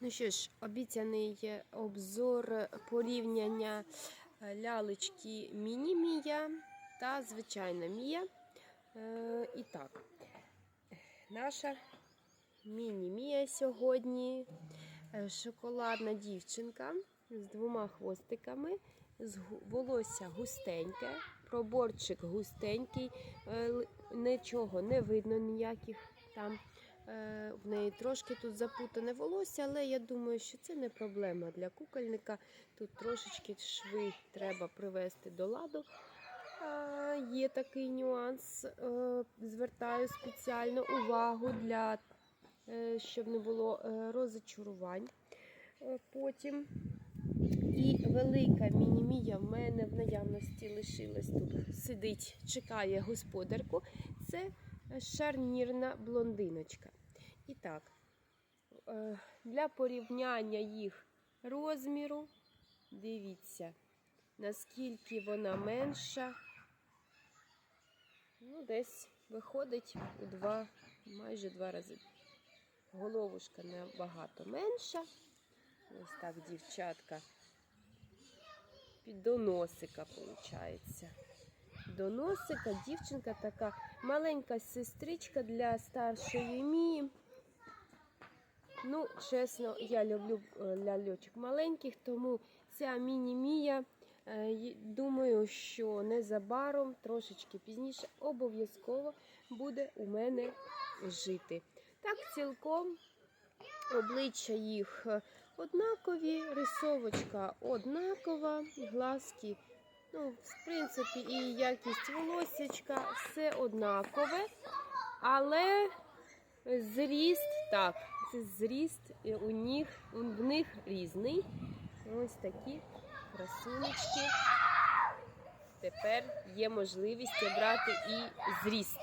Ну що ж, обіцяний обзор порівняння е, лялечки Міні-Мія та звичайна Мія. Е, І так, наша Міні-Мія сьогодні е, шоколадна дівчинка з двома хвостиками, з волосся густеньке, проборчик густенький, е, нічого не видно ніяких там. Е, В неї трошки тут запутане волосся, але я думаю, що це не проблема для кукольника. Тут трошечки шви треба привести до ладу. Є такий нюанс. Е, Звертаю спеціально увагу для е, щоб не було розочарувань потім. І велика мінімія в мене в наявності лишилась тут. Сидить, чекає господарку. Це шарнірна блондиночка. І так, е, для порівняння їх розміру, дивіться, наскільки вона менша. Ну, десь виходить у два, майже два рази. Головушка набагато менша. Ось так, дівчатка. Під до носика, виходить. До носика дівчинка така маленька сестричка для старшої мії. Ну, чесно, я люблю е, ляльочок маленьких, тому ця міні-мія, е, думаю, що незабаром, трошечки пізніше, обов'язково буде у мене жити. Так, цілком обличчя їх е, однакові, рисовочка однакова, глазки, ну, в принципі, і якість волосячка все однакове, але зріст, так, зріст е, у них, в них різний. Ось такі красунечки. Тепер є можливість обрати і зріст.